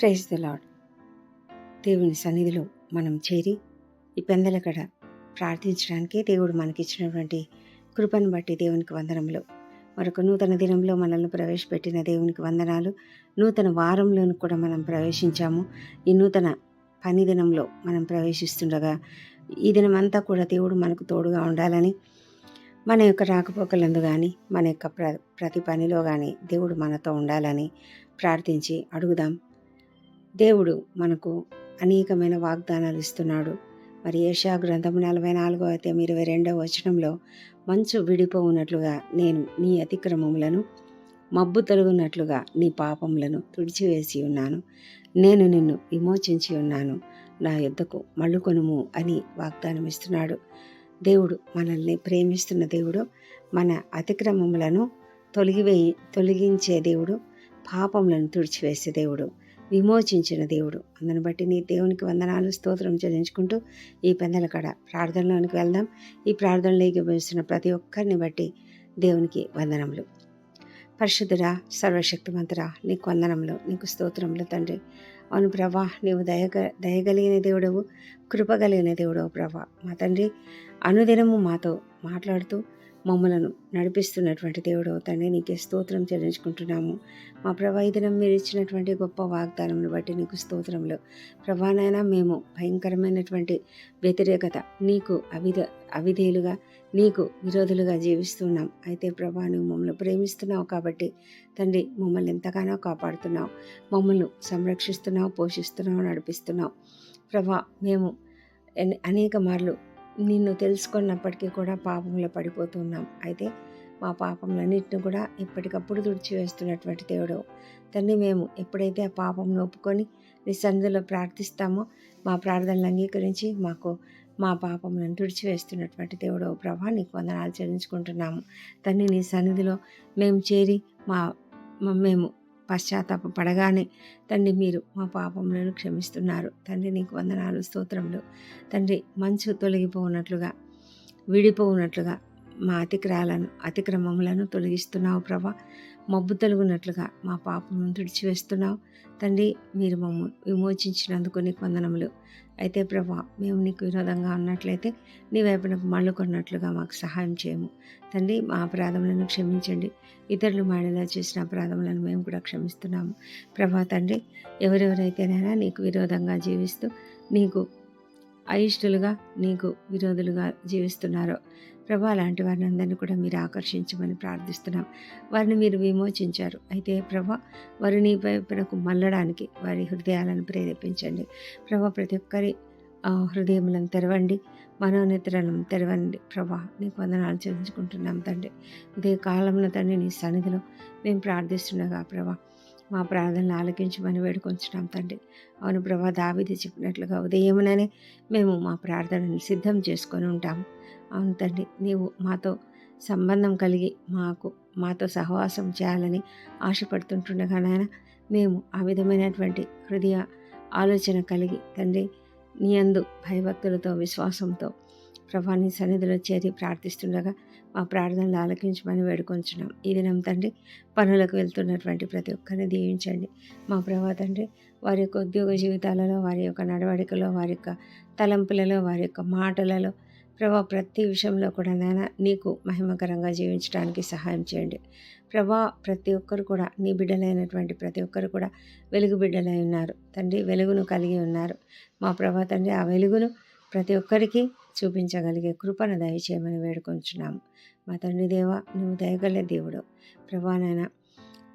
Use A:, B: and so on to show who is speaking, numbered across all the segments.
A: Praise the lord దేవుని సన్నిధిలో మనం చేరి ఈ పెందలకడ ప్రార్థించడానికి దేవుడు మనకిచ్చినటువంటి కృపను బట్టి దేవునికి వందనంలో మరొక నూతన దినంలో మనల్ని ప్రవేశపెట్టిన దేవునికి వందనాలు. నూతన వారంలోను కూడా మనం ప్రవేశించాము. ఈ నూతన పని దినంలో మనం ప్రవేశిస్తుండగా ఈ దినమంతా కూడా దేవుడు మనకు తోడుగా ఉండాలని మన యొక్క రాకపోకలందు కానీ మన యొక్క ప్ర ప్రతి పనిలో కానీ దేవుడు మనతో ఉండాలని ప్రార్థించి అడుగుదాం. దేవుడు మనకు అనేకమైన వాగ్దానాలు ఇస్తున్నాడు. మరి ఏషా గ్రంథం నలభై నాలుగో అయితే ఇరవై రెండవ వచనంలో మంచు విడిపోవునట్లుగా నేను నీ అతిక్రమములను మబ్బు తొలగునట్లుగా నీ పాపములను తుడిచివేసి ఉన్నాను. నేను నిన్ను విమోచించి ఉన్నాను. నా యుద్ధకు మళ్ళుకొనుము అని వాగ్దానం ఇస్తున్నాడు. దేవుడు మనల్ని ప్రేమిస్తున్న దేవుడు మన అతిక్రమములను తొలగివేయి తొలగించే దేవుడు పాపములను తుడిచివేసే దేవుడు. విమోచించిన దేవుడు. అందుని బట్టి నీ దేవునికి వందనాలు స్తోత్రం చెల్లించుకుంటూ ఈ పెందల కడ ప్రార్థనలోనికి వెళ్దాం. ఈ ప్రార్థనలోకి వేస్తున్న ప్రతి ఒక్కరిని బట్టి దేవునికి వందనములు. పరిశుద్ధుడా సర్వశక్తిమంతురా నీకు వందనములు నీకు స్తోత్రములు తండ్రి. అవును ప్రభా నీవు దయగ దయగలిగిన దేవుడవు కృపగలిగిన దేవుడవు ప్రభా. మా తండ్రి అనుదినము మాతో మాట్లాడుతూ మమ్మలను నడిపిస్తున్నటువంటి దేవుడు తండ్రి నీకే స్తోత్రం చెల్లించుకుంటున్నాము. మా ప్రభా ఈ మీరు ఇచ్చినటువంటి గొప్ప వాగ్దానం బట్టి నీకు స్తోత్రములు. ప్రభానైనా మేము భయంకరమైనటువంటి వ్యతిరేకత నీకు అవిధ అవిధేయులుగా నీకు విరోధులుగా జీవిస్తున్నాం. అయితే ప్రభా నువ్వు మమ్మల్ని ప్రేమిస్తున్నావు కాబట్టి తండ్రి మమ్మల్ని ఎంతగానో కాపాడుతున్నావు. మమ్మల్ని సంరక్షిస్తున్నావు పోషిస్తున్నావు నడిపిస్తున్నావు. ప్రభా మేము అనేక మార్లు నిన్ను తెలుసుకున్నప్పటికీ కూడా పాపంలో పడిపోతున్నాం. అయితే మా పాపములన్నింటిని కూడా ఎప్పటికప్పుడు తుడిచివేస్తున్నటువంటి దేవుడు. తండ్రి మేము ఎప్పుడైతే ఆ పాపంను ఒప్పుకొని నీ సన్నిధిలో ప్రార్థిస్తామో మా ప్రార్థనలు అంగీకరించి మాకు మా పాపములను తుడిచివేస్తున్నటువంటి దేవుడు. ప్రభా నీకు వందనాలు చెల్లించుకుంటున్నాము. తండ్రి నీ సన్నిధిలో మేము చేరి మా మేము పశ్చాత్తాప పడగానే తండ్రి మీరు మా పాపములను క్షమిస్తున్నారు. తండ్రి నీకు వందనాలు స్తోత్రములు. తండ్రి మంచు తొలగిపోనట్లుగా విడిపోనట్లుగా మా అతిక్రాలను అతిక్రమములను తొలగిస్తున్నావు ప్రభా. మబ్బు తొలగినట్లుగా మా పాపను తుడిచివేస్తున్నావు. తండ్రి మీరు మమ్మల్ని విమోచించినందుకు నీకు వందనములు. అయితే ప్రభా మేము నీకు విరోధంగా ఉన్నట్లయితే నీ వైపునకు మళ్ళుకున్నట్లుగా మాకు సహాయం చేయము. తండ్రి మా అపరాధములను క్షమించండి. ఇతరులు మాడేలా చేసిన అపరాధములను మేము కూడా క్షమిస్తున్నాము. ప్రభా తండ్రి ఎవరెవరైతేనైనా నీకు విరోధంగా జీవిస్తూ నీకు అయిష్టులుగా నీకు విరోధులుగా జీవిస్తున్నారో ప్రభా లాంటి వారిని అందరినీ కూడా మీరు ఆకర్షించమని ప్రార్థిస్తున్నాం. వారిని మీరు విమోచించారు. అయితే ప్రభా వారిని వైపునకు మళ్ళడానికి వారి హృదయాలను ప్రేరేపించండి. ప్రభా ప్రతి ఒక్కరి హృదయములను తెరవండి. మనోనేతలను తెరవండి. ప్రభా నీకు వందనాలు చెల్లించుకుంటున్నాం తండ్రి. ఉదయ కాలంలో తండ్రి నీ సన్నిధిలో మేము ప్రార్థిస్తుండగా ప్రభా. మా ప్రార్థనలు ఆలకించమని వేడుకొంచున్నాం తండ్రి. అవును ప్రభా దావిది చెప్పినట్లుగా ఉదయముననే మేము మా ప్రార్థనను సిద్ధం చేసుకొని ఉంటాము. అవును తండ్రి నీవు మాతో సంబంధం కలిగి మాకు మాతో సహవాసం చేయాలని ఆశపడుతుంటుండగా నాయన మేము ఆ విధమైనటువంటి హృదయ ఆలోచన కలిగి తండ్రి నీ అందు భయభక్తులతో విశ్వాసంతో ప్రభాని సన్నిధిలో చేరి ప్రార్థిస్తుండగా మా ప్రార్థనలు ఆలకించమని వేడుకొంచున్నాం. ఈ దినం తండ్రి పనులకు వెళ్తున్నటువంటి ప్రతి ఒక్కరిని దీవించండి. మా ప్రభా తండ్రి వారి యొక్క ఉద్యోగ జీవితాలలో వారి యొక్క నడవడికలో వారి యొక్క తలంపులలో వారి యొక్క మాటలలో ప్రభా ప్రతి విషయంలో కూడా నాయన నీకు మహిమకరంగా జీవించడానికి సహాయం చేయండి. ప్రభా ప్రతి ఒక్కరు కూడా నీ బిడ్డలైనటువంటి ప్రతి ఒక్కరు కూడా వెలుగు బిడ్డలై ఉన్నారు. తండ్రి వెలుగును కలిగి ఉన్నారు. మా ప్రభా తండ్రి ఆ వెలుగును ప్రతి ఒక్కరికి చూపించగలిగే కృపను దయచేయమని వేడుకొంచున్నాము మా తండ్రి దేవ నువ్వు దయగల దేవుడు ప్రభానైనా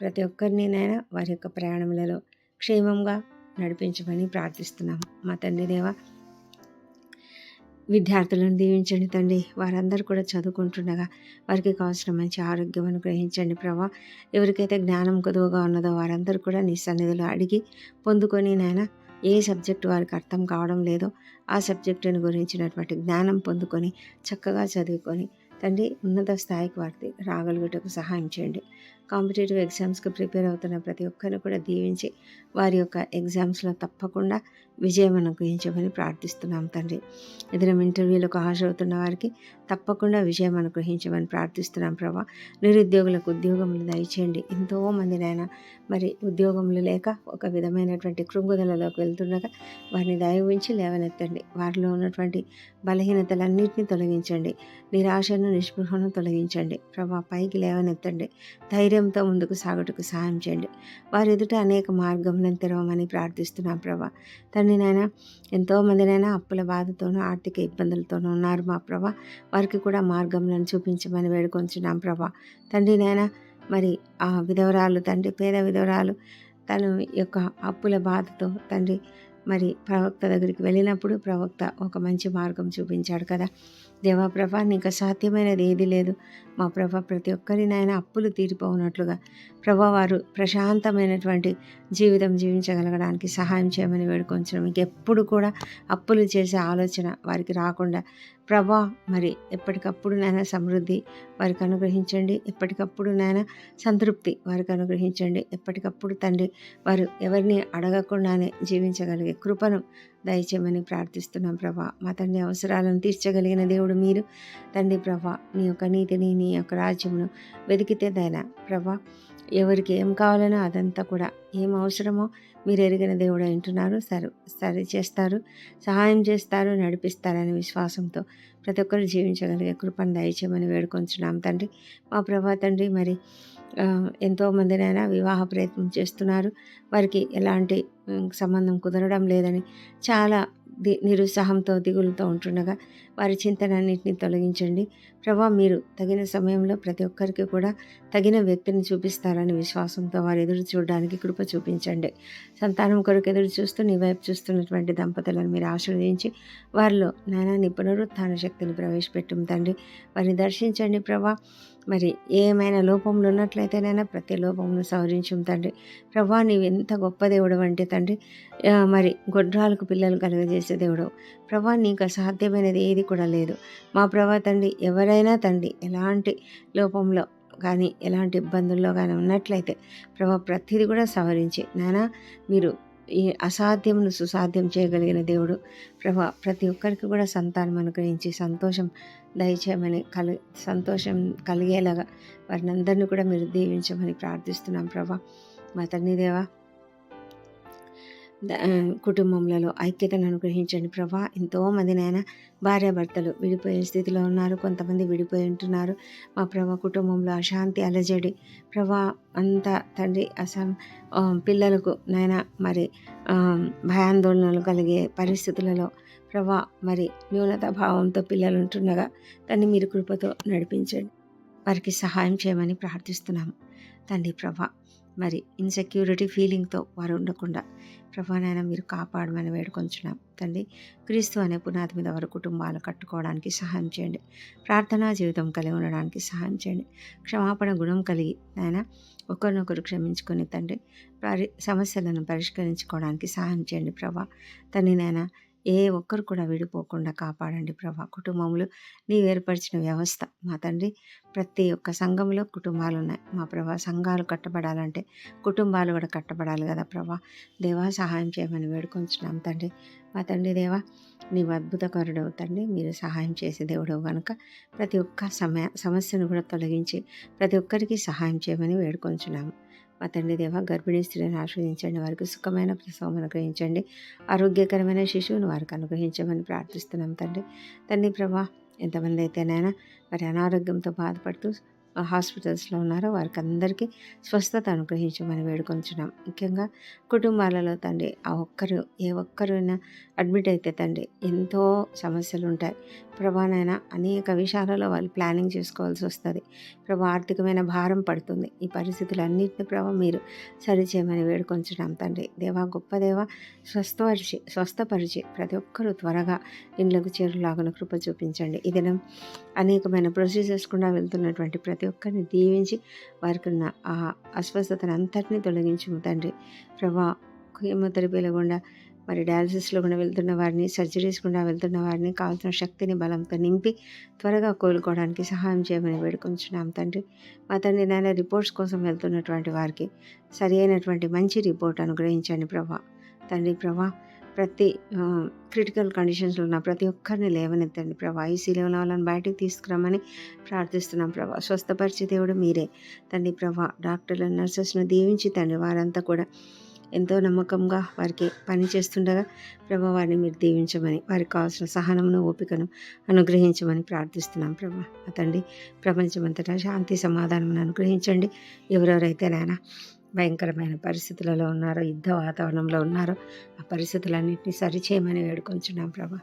A: ప్రతి ఒక్కరిని నైనా వారి యొక్క ప్రయాణములలో క్షేమంగా నడిపించమని ప్రార్థిస్తున్నాము మా తండ్రి దేవ విద్యార్థులను దీవించండి తండ్రి. వారందరూ కూడా చదువుకుంటుండగా వారికి కావాల్సిన మంచి ఆరోగ్యం అనుగ్రహించండి ప్రభా. ఎవరికైతే జ్ఞానం కొదువుగా ఉన్నదో వారందరూ కూడా నీ సన్నిధిలో అడిగి పొందుకొని నాయన ఏ సబ్జెక్టు వారికి అర్థం కావడం లేదో ఆ సబ్జెక్టుని గురించినటువంటి జ్ఞానం పొందుకొని చక్కగా చదువుకొని తండ్రి ఉన్నత స్థాయికి వారికి రాగలుగుటకు సహాయం చేయండి. కాంపిటేటివ్ ఎగ్జామ్స్కి ప్రిపేర్ అవుతున్న ప్రతి ఒక్కరిని కూడా దీవించి వారి యొక్క ఎగ్జామ్స్లో తప్పకుండా విజయం అనుగ్రహించమని ప్రార్థిస్తున్నాం తండ్రి. ఏదైనా ఇంటర్వ్యూలకు హాజరవుతున్న వారికి తప్పకుండా విజయం అనుగ్రహించమని ప్రార్థిస్తున్నాం ప్రభా. నిరుద్యోగులకు ఉద్యోగములు దయచేయండి. ఎంతోమంది నాయన మరి ఉద్యోగములు లేక ఒక విధమైనటువంటి కృంగుదలలోకి వెళ్తుండగా వారిని దయవించి లేవనెత్తండి. వారిలో ఉన్నటువంటి బలహీనతలన్నింటినీ తొలగించండి. నిరాశను నిస్పృహను తొలగించండి. ప్రభా పైకి లేవనెత్తండి. ధైర్యంతో ముందుకు సాగుటకు సహాయం చేయండి. వారి ఎదుట అనేక మార్గములను తెరవమని ప్రార్థిస్తున్నాం ప్రభా. తండ్రి నాయన ఎంతోమందినైనా అప్పుల బాధతోనూ ఆర్థిక ఇబ్బందులతోనూ ఉన్నారు మా ప్రభా. వారికి కూడా మార్గములను చూపించమని వేడుకొంచున్నాం ప్రభా. తండ్రి నాయన మరి ఆ విధవరాలు తండ్రి పేద విధవరాలు తను యొక్క అప్పుల బాధతో తండ్రి మరి ప్రవక్త దగ్గరికి వెళ్ళినప్పుడు ప్రవక్త ఒక మంచి మార్గం చూపించాడు కదా. దేవా ప్రభా నీకు సాధ్యమైనది ఏది లేదు. మా ప్రభా ప్రతి ఒక్కరినైనా అప్పులు తీరిపోనట్లుగా ప్రభా వారు ప్రశాంతమైనటువంటి జీవితం జీవించగలగడానికి సహాయం చేయమని వేడుకొంచడం మీకు ఎప్పుడు కూడా అప్పులు చేసే ఆలోచన వారికి రాకుండా. ప్రభా మరి ఎప్పటికప్పుడు నాయన సమృద్ధి వారికి అనుగ్రహించండి. ఎప్పటికప్పుడు నాయన సంతృప్తి వారికి అనుగ్రహించండి. ఎప్పటికప్పుడు తండ్రి వారు ఎవరిని అడగకుండానే జీవించగలిగే కృపను దయచేయమని ప్రార్థిస్తున్నాం ప్రభా. మా తండ్రి అవసరాలను తీర్చగలిగిన దేవుడు మీరు. తండ్రి ప్రభా నీ యొక్క నీతిని నీ యొక్క రాజ్యమును వెతికితే దైనా ప్రభా ఎవరికి ఏం కావాలనో అదంతా కూడా ఏం అవసరమో మీరు ఎరిగిన దేవుడు వింటున్నారు సరి సరి చేస్తారు సహాయం చేస్తారు నడిపిస్తారనే విశ్వాసంతో ప్రతి ఒక్కరు జీవించగలిగే కృపను దయచేయమని వేడుకొంచున్నాం తండ్రి. మా ప్రభా తండ్రి మరి ఎంతోమందినైనా వివాహ ప్రయత్నం చేస్తున్నారు. వారికి ఎలాంటి సంబంధం కుదరడం లేదని చాలా ది నిరుత్సాహంతో దిగులుతో ఉంటుండగా వారి చింతనన్నింటినీ తొలగించండి. ప్రభా మీరు తగిన సమయంలో ప్రతి ఒక్కరికి కూడా తగిన వ్యక్తిని చూపిస్తారని విశ్వాసంతో వారు ఎదురు చూడడానికి కృప చూపించండి. సంతానం కొరకు ఎదురు చూస్తూ నీ వైపు చూస్తున్నటువంటి దంపతులను మీరు ఆశీర్వదించి వారిలో నానా పునరుత్థాన శక్తిని ప్రవేశపెట్టం తండ్రి. వారిని దర్శించండి ప్రభా. మరి ఏమైనా లోపములు ఉన్నట్లయితేనైనా ప్రతి లోపమును సవరించం తండ్రి. ప్రభా నీవు ఎంత గొప్ప దేవుడు అంటే తండ్రి మరి గొడ్రాలకు పిల్లలు కలుగజేసే దేవుడు. ప్రభా నీకు అసాధ్యమైనది ఏది కూడా లేదు. మా ప్రభా తండ్రి ఎవరైనా తండ్రి ఎలాంటి లోపంలో కానీ ఎలాంటి ఇబ్బందుల్లో కానీ ఉన్నట్లయితే ప్రభా ప్రతిదీ కూడా సవరించి నానా మీరు ఈ అసాధ్యమును సుసాధ్యం చేయగలిగిన దేవుడు. ప్రభా ప్రతి ఒక్కరికి కూడా సంతానం అనుగ్రహించి సంతోషం దయచేయమని కలి సంతోషం కలిగేలాగా వారిని అందరినీ కూడా మీరు దీవించమని ప్రార్థిస్తున్నాం ప్రభా. మా తండ్రి దేవా కుటుంబంలో ఐక్యతను అనుగ్రహించండి ప్రభా. ఎంతోమంది నాయన భార్యాభర్తలు విడిపోయే స్థితిలో ఉన్నారు. కొంతమంది విడిపోయి ఉంటున్నారు. మా ప్రభా కుటుంబంలో అశాంతి అలజడి. ప్రభా అంత తండ్రి అసం పిల్లలకు నాయన మరి భయాందోళనలు కలిగే పరిస్థితులలో ప్రభా మరి న్యూనత భావంతో పిల్లలు ఉంటుండగా దాన్ని మీరు కృపతో నడిపించండి. వారికి సహాయం చేయమని ప్రార్థిస్తున్నాము. తండ్రి ప్రభా మరి ఇన్సెక్యూరిటీ ఫీలింగ్తో వారు ఉండకుండా ప్రభానైనా మీరు కాపాడమని వేడుకొంచున్నాం. తండ్రి క్రీస్తు అనే పునాది మీద వారి కుటుంబాలు కట్టుకోవడానికి సహాయం చేయండి. ప్రార్థనా జీవితం కలిగి ఉండడానికి సహాయం చేయండి. క్షమాపణ గుణం కలిగి నాయన ఒకరినొకరు క్షమించుకొని తండ్రి పరి సమస్యలను పరిష్కరించుకోవడానికి సహాయం చేయండి ప్రభా. తండ్రి నాయన ఏ ఒక్కరు కూడా విడిపోకుండా కాపాడండి ప్రభా. కుటుంబంలో నీవు ఏర్పరిచిన వ్యవస్థ. మా తండ్రి ప్రతి ఒక్క సంఘంలో కుటుంబాలు ఉన్నాయి. మా ప్రభా సంఘాలు కట్టబడాలంటే కుటుంబాలు కూడా కట్టబడాలి కదా ప్రభా. దేవా సహాయం చేయమని వేడుకొంచున్నాం తండ్రి. మా తండ్రి దేవా నీవు అద్భుతకరుడవు తండ్రి. మీరు సహాయం చేసే దేవుడవు కనుక ప్రతి ఒక్క సమయ సమస్యను కూడా తొలగించి ప్రతి ఒక్కరికి సహాయం చేయమని వేడుకొంచున్నాము. మా తండ్రి దేవ గర్భిణీ స్త్రీని ఆశ్రయించండి. వారికి సుఖమైన ప్రసవం అనుగ్రహించండి. ఆరోగ్యకరమైన శిశువును వారికి అనుగ్రహించమని ప్రార్థిస్తున్నాం తండ్రి. తండ్రి ప్రభా ఎంతమంది అయితేనైనా మరి అనారోగ్యంతో బాధపడుతూ హాస్పిటల్స్లో ఉన్నారో వారికి అందరికీ స్వస్థత అనుగ్రహించమని వేడుకొంచున్నాం. ముఖ్యంగా కుటుంబాలలో తండ్రి ఆ ఒక్కరు ఏ ఒక్కరైనా అడ్మిట్ అయితే తండ్రి ఎంతో సమస్యలు ఉంటాయి ప్రభానైనా అనేక విషయాలలో వాళ్ళు ప్లానింగ్ చేసుకోవాల్సి వస్తుంది. ప్రభా ఆర్థికమైన భారం పడుతుంది. ఈ పరిస్థితులన్నింటినీ ప్రభా మీరు సరిచేయమని వేడుకొంచున్నాం తండ్రి. దేవా గొప్ప దేవ స్వస్థపరిచి స్వస్థపరిచి ప్రతి ఒక్కరూ త్వరగా ఇండ్లకు చేరులాగా కృప చూపించండి. ఇది అనేకమైన ప్రొసీజర్స్ కూడా వెళ్తున్నటువంటి ప్రతి ప్రతి ఒక్కరిని దీవించి వారికి ఉన్న ఆ అస్వస్థతను అంతటినీ తొలగించము తండ్రి. ప్రభా కీమోథెరపీల గుండా మరి డయాలసిస్లో కూడా వెళ్తున్న వారిని సర్జరీస్ గుండా వెళ్తున్న వారిని కావాల్సిన శక్తిని బలంతో నింపి త్వరగా కోలుకోవడానికి సహాయం చేయమని వేడుకొంచున్నాం తండ్రి. మా తండ్రి నాయన రిపోర్ట్స్ కోసం వెళ్తున్నటువంటి వారికి సరి అయినటువంటి మంచి రిపోర్ట్ అనుగ్రహించండి ప్రభా. తండ్రి ప్రభా ప్రతి క్రిటికల్ కండిషన్స్లో ఉన్న ప్రతి ఒక్కరిని లేవనెత్తండి. ప్రభా ఈ ఉన్న వాళ్ళని బయటకు తీసుకురామని ప్రార్థిస్తున్నాం ప్రభా. స్వస్థపరిచే దేవుడు మీరే. తండ్రి ప్రభా డాక్టర్లు నర్సెస్ను దీవించి తండ్రి వారంతా కూడా ఎంతో నమ్మకంగా వారికి పని చేస్తుండగా ప్రభా వారిని మీరు దీవించమని వారికి కావాల్సిన సహనమును ఓపికను అనుగ్రహించమని ప్రార్థిస్తున్నాం ప్రభా. తండ్రి ప్రపంచమంతటా శాంతి సమాధానం అనుగ్రహించండి. ఎవరెవరైతే నాయన భయంకరమైన పరిస్థితులలో ఉన్నారో యుద్ధ వాతావరణంలో ఉన్నారో. ఆ పరిస్థితులన్నింటినీ సరిచేయమని వేడుకొంచున్నాం ప్రభా.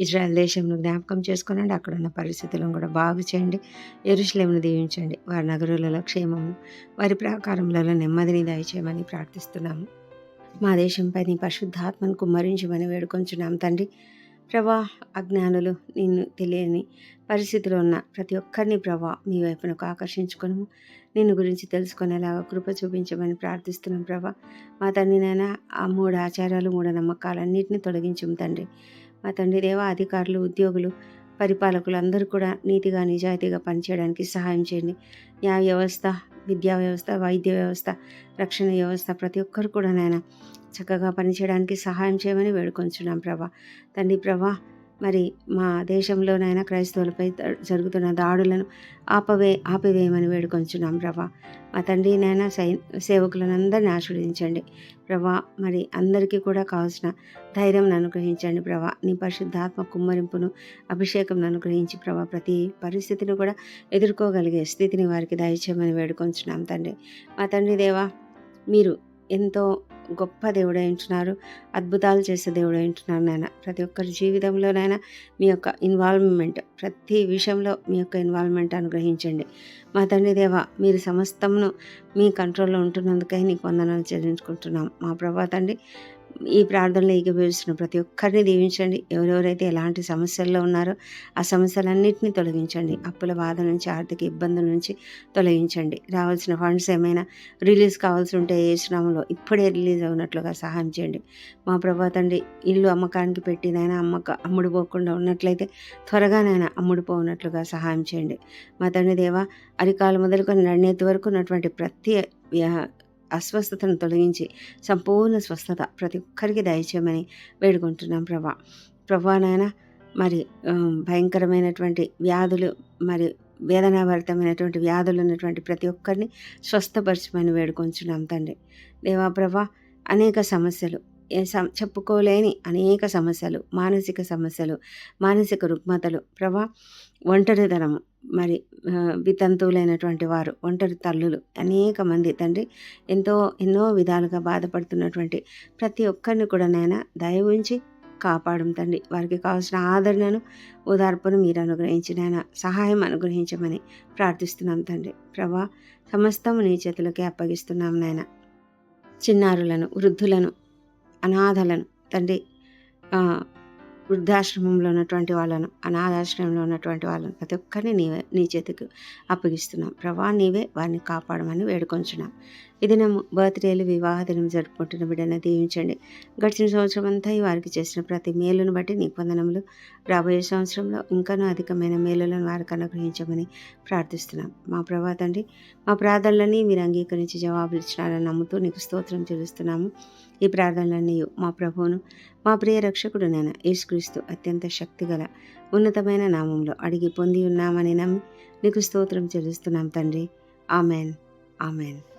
A: ఇజ్రాయెల్ దేశంను జ్ఞాపకం చేసుకునండి అక్కడ ఉన్న పరిస్థితులను కూడా బాగు చేయండి ఎరుషులేమును దీవించండి. వారి నగరులలో క్షేమము వారి ప్రాకారములలో నెమ్మదిని దయచేయమని ప్రార్థిస్తున్నాము. మా దేశంపై నీ పరిశుద్ధాత్మను కుమ్మరించమని వేడుకొంచున్నాం తండ్రి. ప్రభా అజ్ఞానులు నిన్ను తెలియని పరిస్థితిలో ఉన్న ప్రతి ఒక్కరిని ప్రభా మీ వైపునకు ఆకర్షించుకును నిన్ను గురించి తెలుసుకునేలాగా కృప చూపించమని ప్రార్థిస్తున్నాం ప్రభా. మా తండ్రి నాయన ఆ మూడు ఆచారాలు మూడు నమ్మకాలన్నింటినీ తొలగించము తండ్రి. మా తండ్రి దేవ అధికారులు ఉద్యోగులు పరిపాలకులు అందరూ కూడా నీతిగా నిజాయితీగా పనిచేయడానికి సహాయం చేయండి. న్యాయ వ్యవస్థ విద్యా వ్యవస్థ వైద్య వ్యవస్థ రక్షణ వ్యవస్థ ప్రతి ఒక్కరు కూడా నాయన చక్కగా పనిచేయడానికి సహాయం చేయమని వేడుకొంచున్నాం ప్రభా. తండ్రి ప్రభా మరి మా దేశంలోనైనా క్రైస్తవులపై జరుగుతున్న దాడులను ఆపవే ఆపివేయమని వేడుకొంచున్నాం ప్రభా. మా తండ్రి నైనా సై సేవకులను అందరిని ఆశీర్వదించండి. ప్రభా మరి అందరికీ కూడా కావాల్సిన ధైర్యం అనుగ్రహించండి ప్రభా. నీ పరిశుద్ధాత్మ కుమ్మరింపును అభిషేకం అనుగ్రహించి ప్రభా ప్రతి పరిస్థితిని కూడా ఎదుర్కోగలిగే స్థితిని వారికి దయచేయమని వేడుకొంచున్నాం తండ్రి. మా తండ్రి దేవా మీరు ఎంతో గొప్ప దేవుడైంటున్నారు అద్భుతాలు చేసే దేవుడైంటున్నారు నాయన. ప్రతి ఒక్కరి జీవితంలోనైనా మీ యొక్క ఇన్వాల్వ్మెంట్ ప్రతి విషయంలో మీ యొక్క ఇన్వాల్వ్మెంట్ అనుగ్రహించండి. మా తండ్రి దేవ మీరు సమస్తమును మీ కంట్రోల్లో ఉంటున్నందుకై నీకు వందనాలు చెల్లించుకుంటున్నాం. మా ప్రభా తండ్రి ఈ ప్రార్థనలో ఏకీభవిస్తున్న ప్రతి ఒక్కరిని దీవించండి. ఎవరెవరైతే ఎలాంటి సమస్యల్లో ఉన్నారో ఆ సమస్యలన్నింటినీ తొలగించండి. అప్పుల బాధ నుంచి ఆర్థిక ఇబ్బందుల నుంచి తొలగించండి. రావాల్సిన ఫండ్స్ ఏమైనా రిలీజ్ కావాల్సి ఉంటే ఏ శ్రమంలో ఇప్పుడే రిలీజ్ అవునట్లుగా సహాయం చేయండి. మా ప్రభా తండ్రి ఇల్లు అమ్మకానికి పెట్టినైనా అమ్మక అమ్ముడుపోకుండా ఉన్నట్లయితే త్వరగానైనా అమ్ముడుపోనట్లుగా సహాయం చేయండి. మా తండ్రి దేవ అరికాలు మొదలుకొని నడినేతి వరకు ఉన్నటువంటి ప్రతి అస్వస్థతను తొలగించి సంపూర్ణ స్వస్థత ప్రతి ఒక్కరికి దయచేయమని వేడుకుంటున్నాం ప్రభా. ప్రభా నాయన మరి భయంకరమైనటువంటి వ్యాధులు మరి వేదనాభరితమైనటువంటి వ్యాధులు ఉన్నటువంటి ప్రతి ఒక్కరిని స్వస్థపరచమని వేడుకొంచున్నాం తండ్రి. దేవాప్రభా అనేక సమస్యలు చెప్పుకోలేని అనేక సమస్యలు మానసిక సమస్యలు మానసిక రుగ్మతలు ప్రభా ఒంటరితనము మరి వితంతువులైనటువంటి వారు ఒంటరి తల్లులు అనేక మంది తండ్రి ఎంతో ఎన్నో విధాలుగా బాధపడుతున్నటువంటి ప్రతి ఒక్కరిని కూడా నాయన దయ ఉంచి కాపాడం తండ్రి. వారికి కావాల్సిన ఆదరణను ఓదార్పును మీరు అనుగ్రహించిన ఆయన సహాయం అనుగ్రహించమని ప్రార్థిస్తున్నాం తండ్రి. ప్రభా సమస్తము నీ చేతులకే అప్పగిస్తున్నాం నాయన. చిన్నారులను వృద్ధులను అనాథలను తండ్రి వృద్ధాశ్రమంలో ఉన్నటువంటి వాళ్ళను అనాథాశ్రమంలో ఉన్నటువంటి వాళ్ళను ప్రతి ఒక్కరిని నీవే నీ చేతికి అప్పగిస్తున్నాం. ప్రభా నీవే వారిని కాపాడమని వేడుకొంచున్నాం. ఈ దినం బర్త్డేలు వివాహ దినం జరుపుకుంటున్న బిడ్డను దీవించండి. గడిచిన సంవత్సరం అంతా వారికి చేసిన ప్రతి మేలును బట్టి నీ పొందనములు రాబోయే సంవత్సరంలో ఇంకనూ అధికమైన మేలులను వారికి అనుగ్రహించమని ప్రార్థిస్తున్నాం. మా ప్రభా తండ్రి మా ప్రార్థనలన్నీ మీరు అంగీకరించి జవాబులు ఇచ్చినారని నమ్ముతూ నీకు స్తోత్రం చెల్లిస్తున్నాము. ఈ ప్రార్థనలన్నీ మా ప్రభువును మా ప్రియ రక్షకుడు నేను యేసుక్రీస్తు అత్యంత శక్తిగల ఉన్నతమైన నామంలో అడిగి పొంది ఉన్నామని నమ్మి నీకు స్తోత్రం చెల్లిస్తున్నాం తండ్రి. ఆమెన్. ఆమెన్.